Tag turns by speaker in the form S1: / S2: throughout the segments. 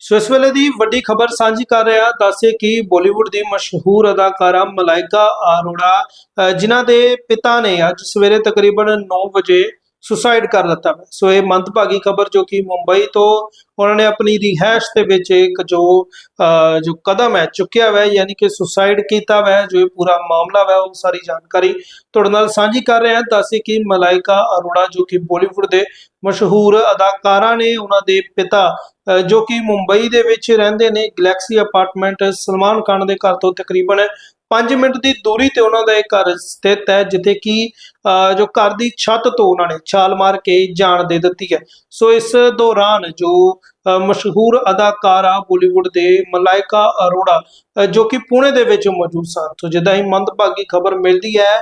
S1: ਸੋ ਇਸ ਵੇਲੇ ਦੀ ਵੱਡੀ ਖਬਰ ਸਾਂਝੀ ਕਰ ਰਿਹਾ ਦੱਸੇ ਕਿ ਬਾਲੀਵੁੱਡ ਦੀ ਮਸ਼ਹੂਰ ਅਦਾਕਾਰਾ ਮਲਾਇਕਾ ਅਰੋੜਾ ਅ, ਜਿਨ੍ਹਾਂ ਦੇ ਪਿਤਾ ਨੇ ਅੱਜ ਸਵੇਰੇ ਤਕਰੀਬਨ 9 ਵਜੇ ਸੁਸਾਈਡ ਕਰ ਲਿੱਤਾ ਹੈ। ਸੋ ਇਹ ਮੰਦਭਾਗੀ ਖਬਰ ਜੋ ਕਿ ਮੁੰਬਈ ਤੋਂ ਉਹਨਾਂ ਨੇ ਆਪਣੀ ਰਿਹਾਇਸ਼ ਦੇ ਵਿੱਚ ਇੱਕ ਜੋ ਜੋ ਕਦਮ ਹੈ ਚੁੱਕਿਆ ਹੈ, ਯਾਨੀ ਕਿ ਸੁਸਾਈਡ ਕੀਤਾ ਹੈ, ਜੋ ਇਹ ਪੂਰਾ ਮਾਮਲਾ ਹੈ ਉਹ ਸਾਰੀ ਜਾਣਕਾਰੀ ਤੁਹਾਡੇ ਨਾਲ ਸਾਂਝੀ ਕਰ ਰਹੇ ਹਾਂ ਦੱਸੇ ਕਿ ਮਲਾਇਕਾ ਅਰੋੜਾ ਜੋ ਕਿ ਬਾਲੀਵੁੱਡ ਦੇ ਮਸ਼ਹੂਰ ਅਦਾਕਾਰਾ ਨੇ ਉਹਨਾਂ ਦੇ ਪਿਤਾ ਜੋ ਕਿ ਮੁੰਬਈ ਦੇ ਵਿੱਚ ਰਹਿੰਦੇ ਨੇ ਗੈਲੈਕਸੀ ਅਪਾਰਟਮੈਂਟ ਸਲਮਾਨ ਖਾਨ ਦੇ ਘਰ ਤੋਂ ਤਕਰੀਬਨ 5 ਮਿੰਟ ਦੀ ਦੂਰੀ ਤੇ ਉਹਨਾਂ ਦਾ ਇਹ ਘਰ ਸਥਿਤ ਹੈ ਜਿੱਥੇ ਕਿ ਜੋ ਘਰ ਦੀ ਛੱਤ ਤੋਂ ਉਹਨਾਂ ਨੇ ਛਾਲ ਮਾਰ ਕੇ ਜਾਨ ਦੇ ਦਿੱਤੀ ਹੈ। ਸੋ ਇਸ ਦੌਰਾਨ ਜੋ ਅ, ਮਸ਼ਹੂਰ ਆ ਬਾਲੀਵੁੱਡ ਦੇ ਮਲਾਇਕਾ ਅਰੋੜਾ ਜੋ ਕਿ ਪੁਣੇ ਦੇ ਵਿੱਚ ਮੌਜੂਦ ਸਨ। ਸੋ ਜਿੱਦਾਂ ਹੀ ਮੰਦਭਾਗੀ ਖਬਰ ਮਿਲਦੀ ਹੈ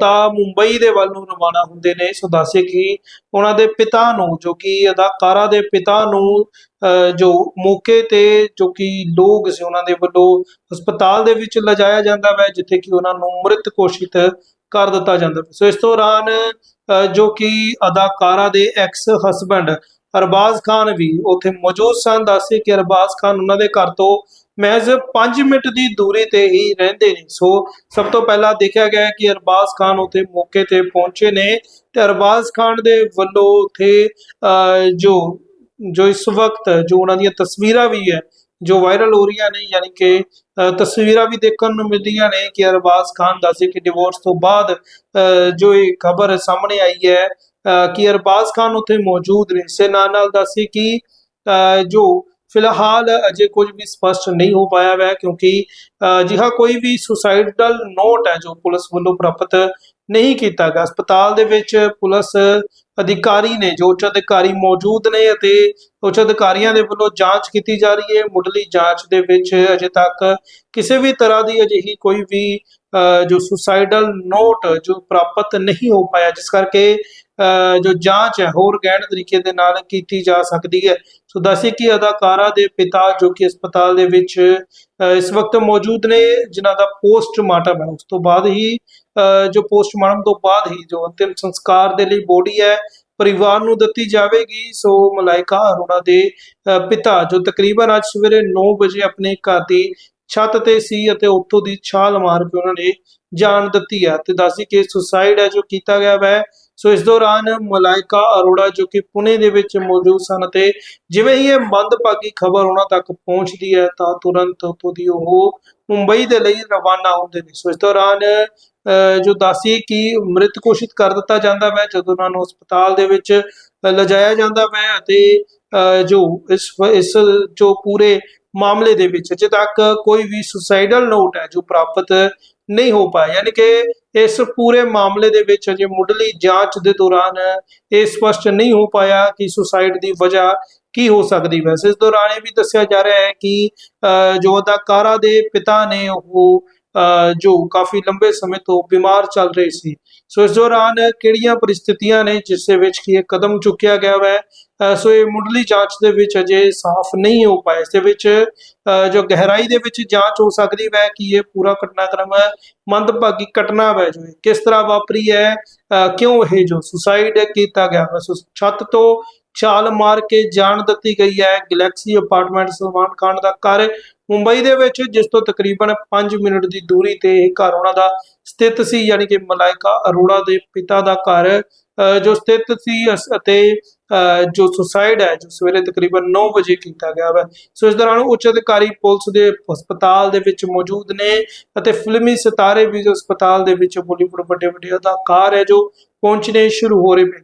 S1: ਤਾਂ ਮੁੰਬਈ ਦੇ ਵੱਲ ਨੂੰ ਰਵਾਨਾ ਹੁੰਦੇ ਨੇ। ਸੋ ਦੱਸੇ ਕਿ ਉਹਨਾਂ ਦੇ ਪਿਤਾ ਨੂੰ ਜੋ ਕਿ ਅਦਾਕਾਰਾ ਦੇ ਪਿਤਾ ਨੂੰ ਜੋ ਮੌਕੇ ਤੇ ਜੋ ਕਿ ਲੋਕ ਸੀ ਉਹਨਾਂ ਦੇ ਵੱਲੋਂ ਹਸਪਤਾਲ ਦੇ ਵਿੱਚ ਲਿਜਾਇਆ ਜਾਂਦਾ ਹੈ ਜਿੱਥੇ ਕਿ ਉਹਨਾਂ ਨੂੰ ਮ੍ਰਿਤ ਘੋਸ਼ਿਤ ਕਰ ਦਿੱਤਾ ਜਾਂਦਾ ਸੋ ਇਸ ਦੌਰਾਨ ਅ, ਜੋ ਕਿ ਅਦਾਕਾਰਾ ਦੇ ਐਕਸ ਹਸਬੰਡ ਅਰਬਾਜ਼ ਖਾਨ ਵੀ ਉੱਥੇ ਮੌਜੂਦ ਸਨ। ਦੱਸੇ ਕਿ ਅਰਬਾਜ਼ ਖਾਨ ਉਹਨਾਂ ਦੇ ਘਰ ਤੋਂ ਮਹਿਜ਼ 5 ਮਿੰਟ ਦੀ ਦੂਰੀ ਤੇ ਹੀ ਰਹਿੰਦੇ ਨੇ। ਸੋ ਸਭ ਤੋਂ ਪਹਿਲਾਂ ਦੇਖਿਆ ਗਿਆ ਕਿ ਅਰਬਾਜ਼ ਖਾਨ ਉੱਥੇ ਮੌਕੇ ਤੇ ਪਹੁੰਚੇ ਨੇ ਤੇ ਅਰਬਾਜ਼ ਖਾਨ ਦੇ ਵੱਲੋਂ ਉੱਥੇ ਜੋ ਜੋ ਇਸ ਵਕਤ ਜੋ ਉਹਨਾਂ ਦੀਆਂ ਤਸਵੀਰਾਂ ਵੀ ਹੈ ਜੋ ਵਾਇਰਲ ਹੋ ਰਹੀਆਂ ਨੇ ਯਾਨੀ ਕਿ ਤਸਵੀਰਾਂ ਵੀ ਦੇਖਣ ਨੂੰ ਮਿਲਦੀਆਂ ਨੇ ਕਿ ਅਰਬਾਜ਼ ਖਾਨ ਦੱਸੇ ਕਿ ਡਿਵੋਰਸ ਤੋਂ ਬਾਅਦ ਅ, ਜੋ ਇਹ ਖਬਰ ਸਾਹਮਣੇ ਆਈ ਹੈ ਅ, ਕਿ ਅਰਬਾਜ਼ ਖਾਨ ਉੱਥੇ ਮੌਜੂਦ ਨੇ। ਸੇ ਨਾਲ ਨਾਲ ਦੱਸੇ ਕਿ ਅ, ਜੋ ਫਿਲਹਾਲ ਅਜੇ ਕੁਝ ਵੀ ਸਪਸ਼ਟ ਨਹੀਂ ਹੋ ਪਾਇਆ ਹੈ ਕਿਉਂਕਿ ਅ, ਅਜਿਹਾ ਕੋਈ ਵੀ ਸੁਸਾਈਡਲ ਨੋਟ ਹੈ ਜੋ ਪੁਲਿਸ ਵੱਲੋਂ ਪ੍ਰਾਪਤ ਨਹੀਂ ਕੀਤਾ ਗਿਆ। ਹਸਪਤਾਲ ਦੇ ਵਿੱਚ ਪੁਲਿਸ ਅਧਿਕਾਰੀ ਨੇ ਜੋ ਉੱਚ ਅਧਿਕਾਰੀ ਮੌਜੂਦ ਨੇ ਅਤੇ ਉੱਚ ਅਧਿਕਾਰੀਆਂ ਦੇ ਵੱਲੋਂ ਜਾਂਚ ਕੀਤੀ ਜਾ ਰਹੀ ਹੈ ਮੁੱਢਲੀ ਜਾਂਚ ਦੇ ਵਿੱਚ ਅਜੇ ਤੱਕ ਕਿਸੇ ਵੀ ਤਰ੍ਹਾਂ ਦੀ ਅਜਿਹੀ ਕੋਈ ਵੀ ਜੋ ਸੁਸਾਈਡਲ ਨੋਟ ਜੋ ਪ੍ਰਾਪਤ ਨਹੀਂ ਹੋ ਪਾਇਆ ਜਿਸ ਕਰਕੇ ਜੋ ਜਾਂਚ ਹੈ ਹੋਰ ਗਹਿਣ ਤਰੀਕੇ ਦੇ ਨਾਲ ਕੀਤੀ ਜਾ ਸਕਦੀ ਹੈ। ਸੋ ਦੱਸੇ ਕਿ ਅਦਾਕਾਰਾ ਦੇ ਪਿਤਾ ਜੋ ਕਿ ਹਸਪਤਾਲ ਦੇ ਵਿੱਚ ਇਸ ਵਕਤ ਮੌਜੂਦ ਨੇ ਜਿਨ੍ਹਾਂ ਦਾ ਪੋਸਟਮਾਰਟਮ ਹੈ। ਉਸ ਤੋਂ ਬਾਅਦ ਹੀ ਜੋ ਪੋਸਟਮਾਰਟਮ ਤੋਂ ਬਾਅਦ ਹੀ ਜੋ ਅੰਤਿਮ ਸੰਸਕਾਰ ਦੇ ਲਈ ਬੋਡੀ ਹੈ ਪਰਿਵਾਰ ਨੂੰ ਦਿੱਤੀ ਜਾਵੇਗੀ। ਸੋ ਮਲਾਇਕਾ ਅਰੋੜਾ ਦੇ ਅ, ਪਿਤਾ ਜੋ ਤਕਰੀਬਨ ਅੱਜ ਸਵੇਰੇ 9 ਵਜੇ ਆਪਣੇ ਘਰ ਦੀ ਛੱਤ ਤੇ ਸੀ ਅਤੇ ਉੱਥੋਂ ਦੀ ਛਾਲ ਮਾਰ ਕੇ ਉਹਨਾਂ ਨੇ ਜਾਨ ਦਿੱਤੀ ਹੈ। ਤੇ ਦੱਸਦੀ ਕਿ ਸੁਸਾਈਡ ਹੈ ਜੋ ਕੀਤਾ ਗਿਆ ਹੈ ਸੋ ਇਸ ਦੌਰਾਨ ਮਲਾਇਕਾ ਅਰੋੜਾ ਜੋ ਕਿ ਪੁਣੇ ਦੇ ਵਿੱਚ ਮੌਜੂਦ ਸਨ ਤੇ ਜਿਵੇਂ ਹੀ ਇਹ ਮੰਦਭਾਗੀ ਖਬਰ ਉਹਨਾਂ ਤੱਕ ਪਹੁੰਚਦੀ ਹੈ ਤਾਂ ਤੁਰੰਤ ਉੱਥੋਂ ਦੀ ਉਹ ਮੁੰਬਈ ਦੇ ਲਈ ਰਵਾਨਾ ਹੁੰਦੇ ਨੇ। ਸੋ ਇਸ ਦੌਰਾਨ ਜੋ ਦੱਸੀ ਕਿ ਮ੍ਰਿਤ ਘੋਸ਼ਿਤ ਕਰ ਦਿੱਤਾ ਜਾਂਦਾ ਹੈ ਜਦੋਂ ਉਹਨਾਂ ਨੂੰ ਹਸਪਤਾਲ ਦੇ ਵਿੱਚ ਅ, ਲਿਜਾਇਆ ਜਾਂਦਾ ਹੈ ਅਤੇ ਅ, ਜੋ ਇਸ ਇਸ ਜੋ ਪੂਰੇ ਮਾਮਲੇ ਦੇ ਵਿੱਚ ਅਜੇ ਤੱਕ ਕੋਈ ਵੀ ਸੁਸਾਈਡਲ ਨੋਟ ਹੈ ਜੋ ਪ੍ਰਾਪਤ ਨਹੀਂ ਹੋ ਪਾਇਆ। ਯਾਨੀ ਕਿ ਇਸ ਪੂਰੇ ਮਾਮਲੇ ਦੇ ਵਿੱਚ ਅਜੇ ਮੁੱਢਲੀ ਜਾਂਚ ਦੇ ਦੌਰਾਨ ਇਹ ਸਪਸ਼ਟ ਨਹੀਂ ਹੋ ਪਾਇਆ ਕਿ ਸੁਸਾਇਡ ਦੀ ਵਜ੍ਹਾ ਕੀ ਹੋ ਸਕਦੀ ਵੈਸੇ ਇਸ ਦੌਰਾਨ ਇਹ ਵੀ ਦੱਸਿਆ ਜਾ ਰਿਹਾ ਹੈ ਕਿ ਅ, ਜੋ ਅਦਾਕਾਰਾ ਦੇ ਪਿਤਾ ਨੇ ਉਹ ਅ, ਜੋ ਕਾਫੀ ਲੰਬੇ ਸਮੇਂ ਤੋਂ ਬਿਮਾਰ ਚੱਲ ਰਹੇ ਸੀ। ਸੋ ਇਸ ਦੌਰਾਨ ਕਿਹੜੀਆਂ ਪਰਿਸਥਿਤੀਆਂ ਨੇ ਜਿਸ ਦੇ ਵਿੱਚ ਕੀ ਇਹ ਕਦਮ ਚੁੱਕਿਆ ਗਿਆ ਹੈ? ਸੋ ਇਹ ਮੁੱਢਲੀ ਜਾਂਚ ਦੇ ਵਿੱਚ ਅਜੇ ਸਾਫ਼ ਨਹੀਂ ਹੋ ਪਾਇਆ। ਇਸ ਦੇ ਵਿੱਚ ਜੋ ਗਹਿਰਾਈ ਦੇ ਵਿੱਚ ਜਾਂਚ ਹੋ ਸਕਦੀ ਹੈ ਕਿ ਇਹ ਪੂਰਾ ਘਟਨਾਕ੍ਰਮ ਮੰਦਭਾਗੀ ਘਟਨਾ ਹੈ ਜੋ ਕਿਸ ਤਰ੍ਹਾਂ ਵਾਪਰੀ ਹੈ ਅ, ਕਿਉਂ ਇਹ ਜੋ ਸੁਸਾਈਡ ਕੀਤਾ ਗਿਆ ਹੈ ਛੱਤ ਤੋਂ ਛਾਲ ਮਾਰ ਕੇ ਜਾਨ ਦਿੱਤੀ ਗਈ ਹੈ। ਗੈਲੈਕਸੀ ਅਪਾਰਟਮੈਂਟ ਸਲਮਾਨ ਖਾਨ ਦਾ ਘਰ ਮੁੰਬਈ ਦੇ ਵਿੱਚ ਜਿਸ ਤੋਂ ਤਕਰੀਬਨ 5 ਮਿੰਟ ਦੀ ਦੂਰੀ ਤੇ ਇਹ ਘਰ ਉਹਨਾਂ ਦਾ ਸਥਿਤ ਸੀ ਯਾਨੀ ਕਿ ਮਲਾਇਕਾ ਅਰੋੜਾ ਦੇ ਪਿਤਾ ਦਾ ਘਰ ਜੋ ਸਥਿਤ ਸੀ ਅਤੇ ਅ, ਜੋ ਸੁਸਾਈਡ ਹੈ ਜੋ ਸਵੇਰੇ ਤਕਰੀਬਨ 9 ਵਜੇ ਕੀਤਾ ਗਿਆ ਹੈ ਸੋ ਇਸ ਦੌਰਾਨ ਉੱਚ ਅਧਿਕਾਰੀ ਪੁਲਿਸ ਦੇ ਹਸਪਤਾਲ ਦੇ ਵਿੱਚ ਮੌਜੂਦ ਨੇ ਅਤੇ ਫਿਲਮੀ ਸਿਤਾਰੇ ਵੀ ਜੋ ਹਸਪਤਾਲ ਦੇ ਵਿੱਚ ਬਾਲੀਵੁੱਡ ਵੱਡੇ ਵੱਡੇ ਅਦਾਕਾਰ ਹੈ ਜੋ ਪਹੁੰਚਣੇ ਸ਼ੁਰੂ ਹੋ ਰਹੇ ਨੇ।